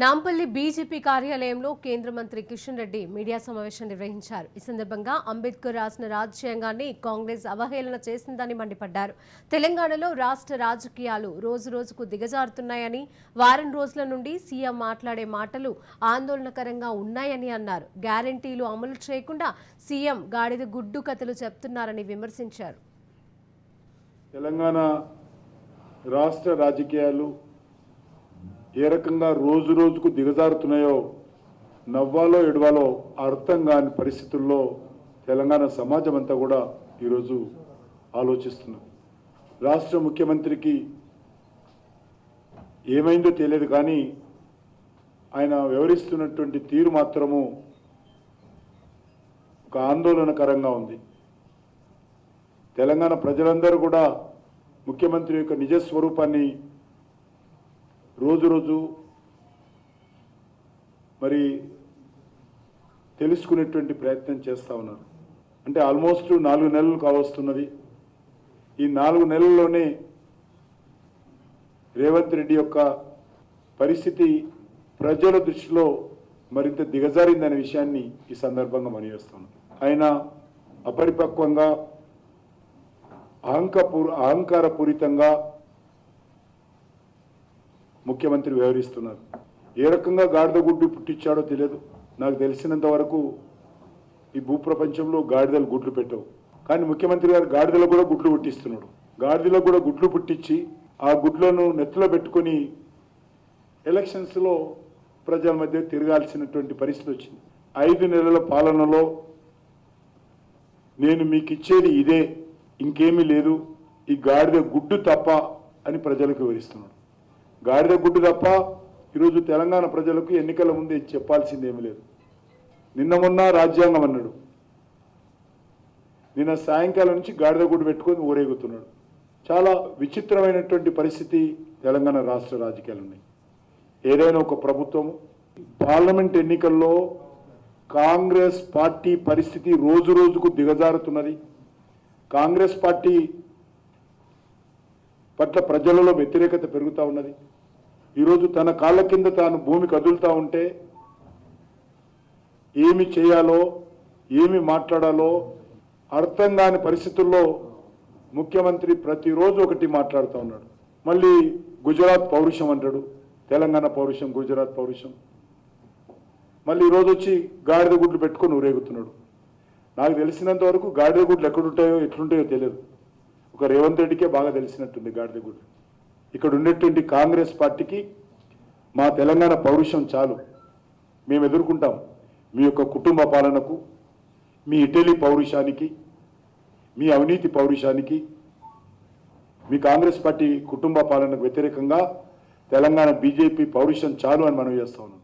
Nampally BJP కార్యాలయంలో కేంద్ర మంత్రి కిషన్ రెడ్డి మీడియా సమావేశం నిర్వహించారు. ఈ సందర్భంగా అంబేద్కర్ రాసిన రాజ్యాంగాన్ని కాంగ్రెస్ అవహేళన చేసిందని మండిపడ్డారు. తెలంగాణలో రాష్ట్ర రాజకీయాలు రోజు రోజుకు దిగజారుతున్నాయని వారం రోజుల నుండి సీఎం మాట్లాడే మాటలు ఆందోళనకరంగా ఉన్నాయని అన్నారు. గ్యారంటీలు అమలు చేయకుండా సీఎం గాడిద గుడ్డు కథలు చెప్తున్నారని విమర్శించారు. తెలంగాణ రాష్ట్ర రాజకీయాలు ఏ రకంగా రోజు రోజుకు దిగజారుతున్నాయో నవ్వాలో ఎడవాలో అర్థం కాని పరిస్థితుల్లో తెలంగాణ సమాజం అంతా కూడా ఈరోజు ఆలోచిస్తున్నాం. రాష్ట్ర ముఖ్యమంత్రికి ఏమైందో తెలియదు కానీ ఆయన వివరిస్తున్నటువంటి తీరు మాత్రము ఒక ఆందోళనకరంగా ఉంది. తెలంగాణ ప్రజలందరూ కూడా ముఖ్యమంత్రి యొక్క నిజ స్వరూపాన్ని రోజు రోజు మరి తెలుసుకునేటువంటి ప్రయత్నం చేస్తూ ఉన్నారు. అంటే ఆల్మోస్ట్ నాలుగు నెలలు కావస్తున్నది. ఈ నాలుగు నెలల్లోనే రేవంత్ రెడ్డి యొక్క పరిస్థితి ప్రజల దృష్టిలో మరింత దిగజారిందనే విషయాన్ని ఈ సందర్భంగా మనయేస్తున్నాను ఆయన అపరిపక్వంగా అహంకపూర్ అహంకారపూరితంగా ముఖ్యమంత్రి వ్యవహరిస్తున్నారు. ఏ రకంగా గాడిద గుడ్డు పుట్టించాడో తెలియదు. నాకు తెలిసినంత వరకు ఈ భూప్రపంచంలో గాడిదలు గుడ్లు పెట్టవు. కానీ ముఖ్యమంత్రి గారు గాడిదలో కూడా గుడ్లు పుట్టిస్తున్నాడు. గాడిదలో కూడా గుడ్లు పుట్టించి ఆ గుడ్లను నెత్తిలో పెట్టుకొని ఎలక్షన్స్లో ప్రజల మధ్య తిరగాల్సినటువంటి పరిస్థితి వచ్చింది. ఐదు నెలల పాలనలో నేను మీకు ఇచ్చేది ఇదే. ఇంకేమీ లేదు. ఈ గాడిద గుడ్డు తప్ప అని ప్రజలకు వివరిస్తున్నాడు. గాడిద గుడ్డు తప్ప ఈరోజు తెలంగాణ ప్రజలకు ఎన్నికల ముందే చెప్పాల్సిందేమీ లేదు. నిన్న మొన్న రాజ్యాంగం అన్నాడు. నిన్న సాయంకాలం నుంచి గాడిద గుడ్డు పెట్టుకొని ఊరేగుతున్నాడు. చాలా విచిత్రమైనటువంటి పరిస్థితి తెలంగాణ రాష్ట్ర రాజకీయాలు ఉన్నాయి. ఏదైనా ఒక ప్రభుత్వం పార్లమెంట్ ఎన్నికల్లో కాంగ్రెస్ పార్టీ పరిస్థితి రోజు రోజుకు దిగజారుతున్నది. కాంగ్రెస్ పార్టీ పట్ల ప్రజలలో వ్యతిరేకత పెరుగుతూ ఉన్నది. ఈరోజు తన కాళ్ళ కింద తాను భూమి కదులుతూ ఉంటే ఏమి చేయాలో ఏమి మాట్లాడాలో అర్థం కాని పరిస్థితుల్లో ముఖ్యమంత్రి ప్రతిరోజు ఒకటి మాట్లాడుతూ ఉన్నాడు. మళ్ళీ గుజరాత్ పౌరుషం అంటాడు. తెలంగాణ పౌరుషం గుజరాత్ పౌరుషం. మళ్ళీ ఈరోజు వచ్చి గాడిద గుడ్లు పెట్టుకొని ఊరేగుతున్నాడు. నాకు తెలిసినంత వరకు గాడిద గుడ్లు ఎక్కడుంటాయో ఎట్లుంటాయో తెలియదు. ఒక రేవంత్ రెడ్డికే బాగా తెలిసినట్టుంది గాడిద గుడి ఇక్కడ ఉండేటువంటి కాంగ్రెస్ పార్టీకి మా తెలంగాణ పౌరుషం చాలు. మేము ఎదుర్కొంటాం మీ యొక్క కుటుంబ పాలనకు మీ ఇటలీ పౌరుషానికి మీ అవినీతి పౌరుషానికి మీ కాంగ్రెస్ పార్టీ కుటుంబ పాలనకు వ్యతిరేకంగా తెలంగాణ బీజేపీ పౌరుషం చాలు అని మనం చేస్తా ఉన్నాం.